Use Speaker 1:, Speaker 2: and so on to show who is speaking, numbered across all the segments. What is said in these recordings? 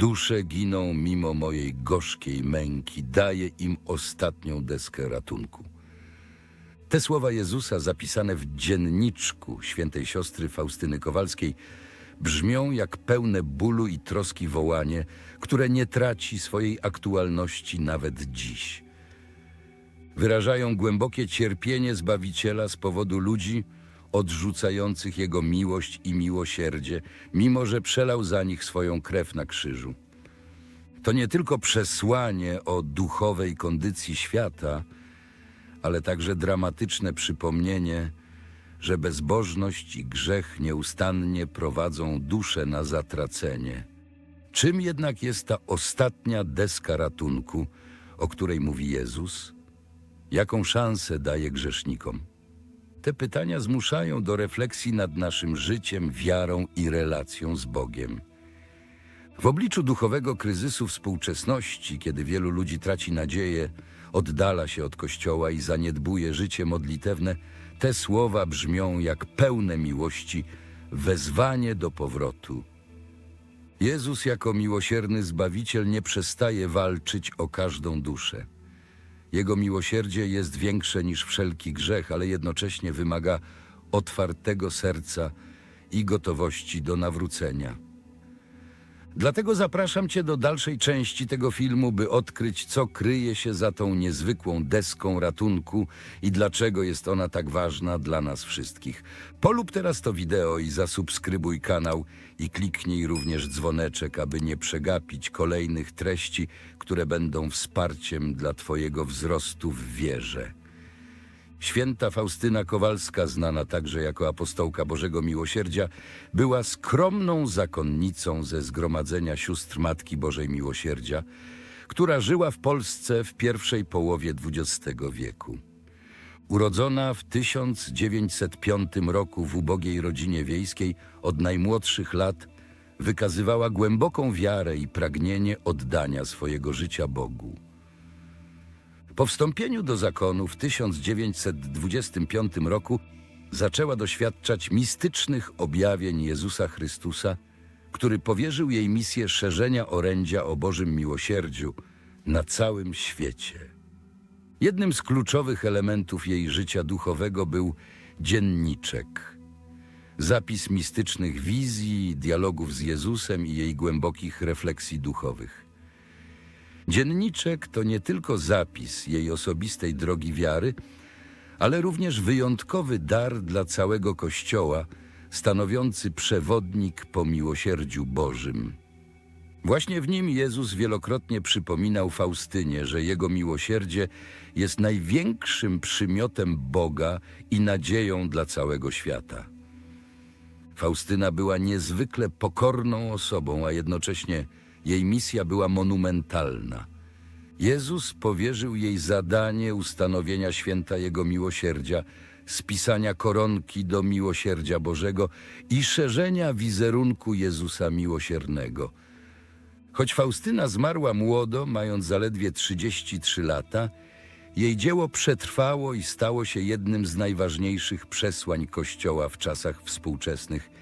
Speaker 1: Dusze giną mimo mojej gorzkiej męki, daję im ostatnią deskę ratunku. Te słowa Jezusa zapisane w dzienniczku świętej siostry Faustyny Kowalskiej brzmią jak pełne bólu i troski wołanie, które nie traci swojej aktualności nawet dziś. Wyrażają głębokie cierpienie Zbawiciela z powodu ludzi odrzucających Jego miłość i miłosierdzie, mimo że przelał za nich swoją krew na krzyżu. To nie tylko przesłanie o duchowej kondycji świata, ale także dramatyczne przypomnienie, że bezbożność i grzech nieustannie prowadzą duszę na zatracenie. Czym jednak jest ta ostatnia deska ratunku, o której mówi Jezus? Jaką szansę daje grzesznikom? Te pytania zmuszają do refleksji nad naszym życiem, wiarą i relacją z Bogiem. W obliczu duchowego kryzysu współczesności, kiedy wielu ludzi traci nadzieję, oddala się od Kościoła i zaniedbuje życie modlitewne, te słowa brzmią jak pełne miłości wezwanie do powrotu. Jezus jako miłosierny Zbawiciel nie przestaje walczyć o każdą duszę. Jego miłosierdzie jest większe niż wszelki grzech, ale jednocześnie wymaga otwartego serca i gotowości do nawrócenia. Dlatego zapraszam Cię do dalszej części tego filmu, by odkryć, co kryje się za tą niezwykłą deską ratunku i dlaczego jest ona tak ważna dla nas wszystkich. Polub teraz to wideo i zasubskrybuj kanał i kliknij również dzwoneczek, aby nie przegapić kolejnych treści, które będą wsparciem dla Twojego wzrostu w wierze. Święta Faustyna Kowalska, znana także jako apostołka Bożego Miłosierdzia, była skromną zakonnicą ze Zgromadzenia Sióstr Matki Bożej Miłosierdzia, która żyła w Polsce w pierwszej połowie XX wieku. Urodzona w 1905 roku w ubogiej rodzinie wiejskiej, od najmłodszych lat wykazywała głęboką wiarę i pragnienie oddania swojego życia Bogu. Po wstąpieniu do zakonu w 1925 roku zaczęła doświadczać mistycznych objawień Jezusa Chrystusa, który powierzył jej misję szerzenia orędzia o Bożym miłosierdziu na całym świecie. Jednym z kluczowych elementów jej życia duchowego był dzienniczek. Zapis mistycznych wizji, dialogów z Jezusem i jej głębokich refleksji duchowych. Dzienniczek to nie tylko zapis jej osobistej drogi wiary, ale również wyjątkowy dar dla całego Kościoła, stanowiący przewodnik po miłosierdziu Bożym. Właśnie w nim Jezus wielokrotnie przypominał Faustynie, że jego miłosierdzie jest największym przymiotem Boga i nadzieją dla całego świata. Faustyna była niezwykle pokorną osobą, a jednocześnie jej misja była monumentalna. Jezus powierzył jej zadanie ustanowienia święta Jego miłosierdzia, spisania koronki do miłosierdzia Bożego i szerzenia wizerunku Jezusa miłosiernego. Choć Faustyna zmarła młodo, mając zaledwie 33 lata, jej dzieło przetrwało i stało się jednym z najważniejszych przesłań Kościoła w czasach współczesnych –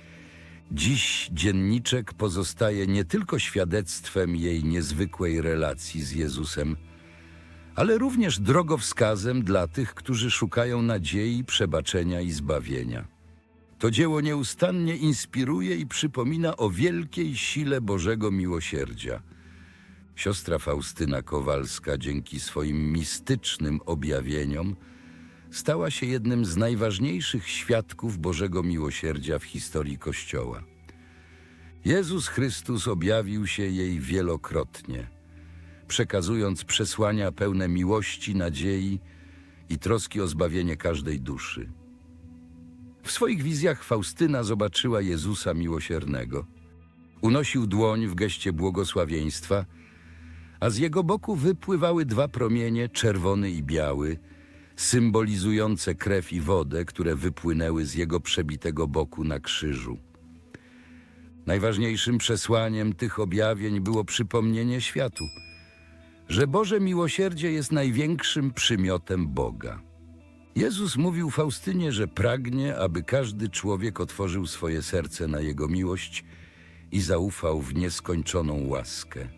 Speaker 1: Dziś dzienniczek pozostaje nie tylko świadectwem jej niezwykłej relacji z Jezusem, ale również drogowskazem dla tych, którzy szukają nadziei, przebaczenia i zbawienia. To dzieło nieustannie inspiruje i przypomina o wielkiej sile Bożego miłosierdzia. Siostra Faustyna Kowalska dzięki swoim mistycznym objawieniom stała się jednym z najważniejszych świadków Bożego miłosierdzia w historii Kościoła. Jezus Chrystus objawił się jej wielokrotnie, przekazując przesłania pełne miłości, nadziei i troski o zbawienie każdej duszy. W swoich wizjach Faustyna zobaczyła Jezusa miłosiernego. Unosił dłoń w geście błogosławieństwa, a z jego boku wypływały dwa promienie, czerwony i biały, symbolizujące krew i wodę, które wypłynęły z jego przebitego boku na krzyżu. Najważniejszym przesłaniem tych objawień było przypomnienie światu, że Boże miłosierdzie jest największym przymiotem Boga. Jezus mówił Faustynie, że pragnie, aby każdy człowiek otworzył swoje serce na Jego miłość i zaufał w nieskończoną łaskę.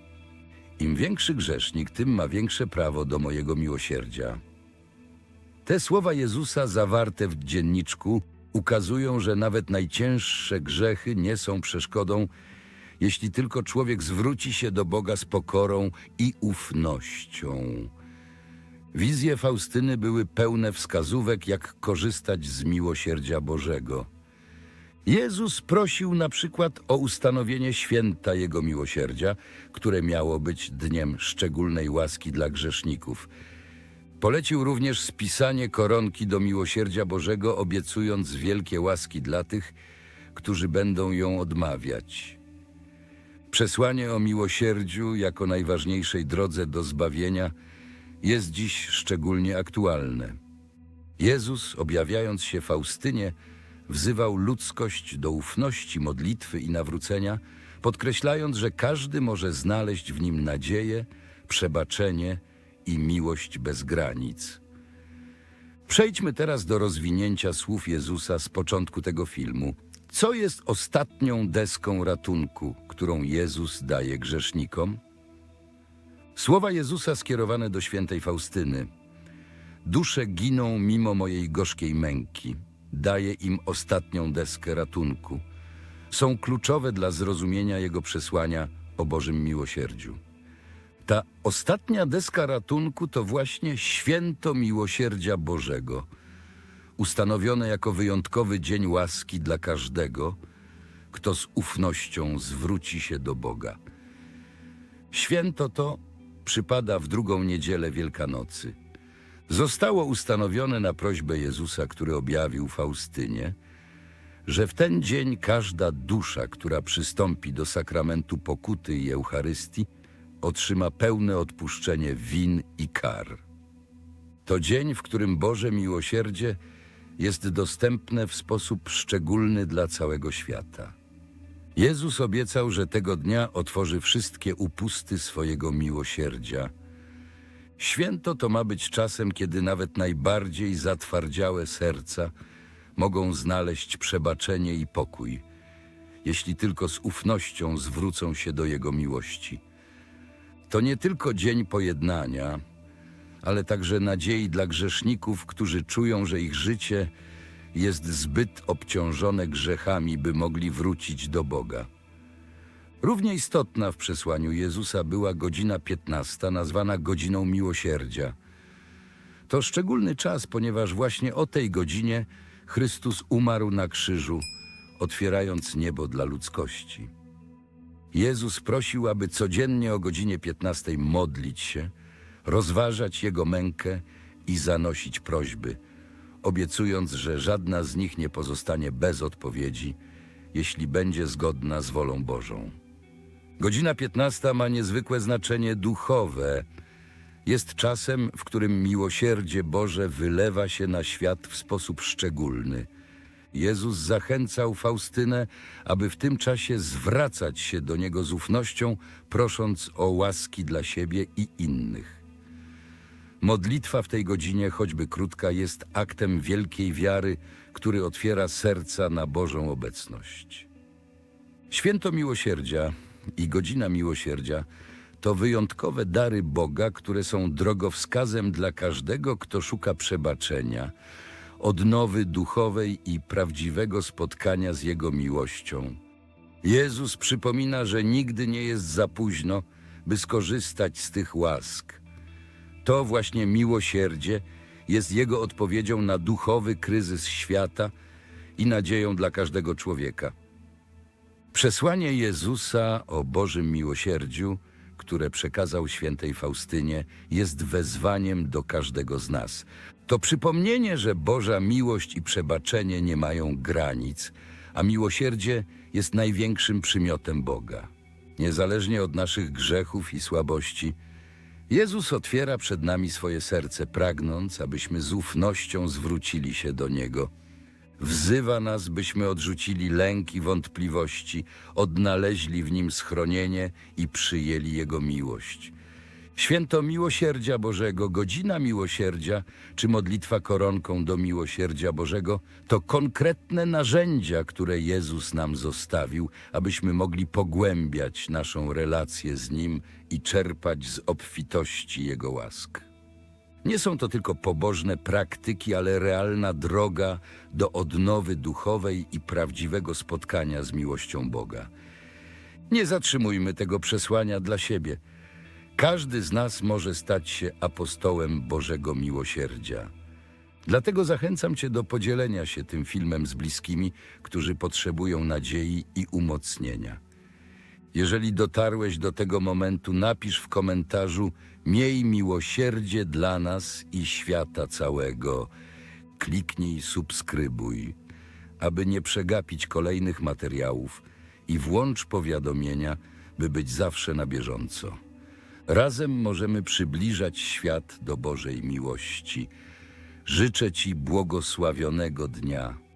Speaker 1: Im większy grzesznik, tym ma większe prawo do mojego miłosierdzia. Te słowa Jezusa zawarte w dzienniczku ukazują, że nawet najcięższe grzechy nie są przeszkodą, jeśli tylko człowiek zwróci się do Boga z pokorą i ufnością. Wizje Faustyny były pełne wskazówek, jak korzystać z miłosierdzia Bożego. Jezus prosił na przykład o ustanowienie święta Jego miłosierdzia, które miało być dniem szczególnej łaski dla grzeszników. Polecił również spisanie koronki do miłosierdzia Bożego, obiecując wielkie łaski dla tych, którzy będą ją odmawiać. Przesłanie o miłosierdziu jako najważniejszej drodze do zbawienia jest dziś szczególnie aktualne. Jezus, objawiając się Faustynie, wzywał ludzkość do ufności, modlitwy i nawrócenia, podkreślając, że każdy może znaleźć w nim nadzieję, przebaczenie i miłość bez granic. Przejdźmy teraz do rozwinięcia słów Jezusa z początku tego filmu. Co jest ostatnią deską ratunku, którą Jezus daje grzesznikom? Słowa Jezusa skierowane do świętej Faustyny. Dusze giną mimo mojej gorzkiej męki. Daję im ostatnią deskę ratunku. Są kluczowe dla zrozumienia Jego przesłania o Bożym miłosierdziu. Ta ostatnia deska ratunku to właśnie święto miłosierdzia Bożego, ustanowione jako wyjątkowy dzień łaski dla każdego, kto z ufnością zwróci się do Boga. Święto to przypada w drugą niedzielę Wielkanocy. Zostało ustanowione na prośbę Jezusa, który objawił Faustynie, że w ten dzień każda dusza, która przystąpi do sakramentu pokuty i Eucharystii, otrzyma pełne odpuszczenie win i kar. To dzień, w którym Boże miłosierdzie jest dostępne w sposób szczególny dla całego świata. Jezus obiecał, że tego dnia otworzy wszystkie upusty swojego miłosierdzia. Święto to ma być czasem, kiedy nawet najbardziej zatwardziałe serca mogą znaleźć przebaczenie i pokój, jeśli tylko z ufnością zwrócą się do Jego miłości. To nie tylko dzień pojednania, ale także nadziei dla grzeszników, którzy czują, że ich życie jest zbyt obciążone grzechami, by mogli wrócić do Boga. Równie istotna w przesłaniu Jezusa była godzina 15, nazwana godziną miłosierdzia. To szczególny czas, ponieważ właśnie o tej godzinie Chrystus umarł na krzyżu, otwierając niebo dla ludzkości. Jezus prosił, aby codziennie o godzinie 15 modlić się, rozważać Jego mękę i zanosić prośby, obiecując, że żadna z nich nie pozostanie bez odpowiedzi, jeśli będzie zgodna z wolą Bożą. Godzina 15 ma niezwykłe znaczenie duchowe. Jest czasem, w którym miłosierdzie Boże wylewa się na świat w sposób szczególny. Jezus zachęcał Faustynę, aby w tym czasie zwracać się do Niego z ufnością, prosząc o łaski dla siebie i innych. Modlitwa w tej godzinie, choćby krótka, jest aktem wielkiej wiary, który otwiera serca na Bożą obecność. Święto Miłosierdzia i Godzina Miłosierdzia to wyjątkowe dary Boga, które są drogowskazem dla każdego, kto szuka przebaczenia, odnowy duchowej i prawdziwego spotkania z Jego miłością. Jezus przypomina, że nigdy nie jest za późno, by skorzystać z tych łask. To właśnie miłosierdzie jest Jego odpowiedzią na duchowy kryzys świata i nadzieją dla każdego człowieka. Przesłanie Jezusa o Bożym miłosierdziu, które przekazał świętej Faustynie, jest wezwaniem do każdego z nas. To przypomnienie, że Boża miłość i przebaczenie nie mają granic, a miłosierdzie jest największym przymiotem Boga. Niezależnie od naszych grzechów i słabości, Jezus otwiera przed nami swoje serce, pragnąc, abyśmy z ufnością zwrócili się do Niego. Wzywa nas, byśmy odrzucili lęk i wątpliwości, odnaleźli w Nim schronienie i przyjęli Jego miłość. Święto Miłosierdzia Bożego, godzina miłosierdzia, czy modlitwa koronką do miłosierdzia Bożego to konkretne narzędzia, które Jezus nam zostawił, abyśmy mogli pogłębiać naszą relację z Nim i czerpać z obfitości Jego łask. Nie są to tylko pobożne praktyki, ale realna droga do odnowy duchowej i prawdziwego spotkania z miłością Boga. Nie zatrzymujmy tego przesłania dla siebie. Każdy z nas może stać się apostołem Bożego Miłosierdzia. Dlatego zachęcam Cię do podzielenia się tym filmem z bliskimi, którzy potrzebują nadziei i umocnienia. Jeżeli dotarłeś do tego momentu, napisz w komentarzu: Miej miłosierdzie dla nas i świata całego. Kliknij subskrybuj, aby nie przegapić kolejnych materiałów i włącz powiadomienia, by być zawsze na bieżąco. Razem możemy przybliżać świat do Bożej miłości. Życzę Ci błogosławionego dnia.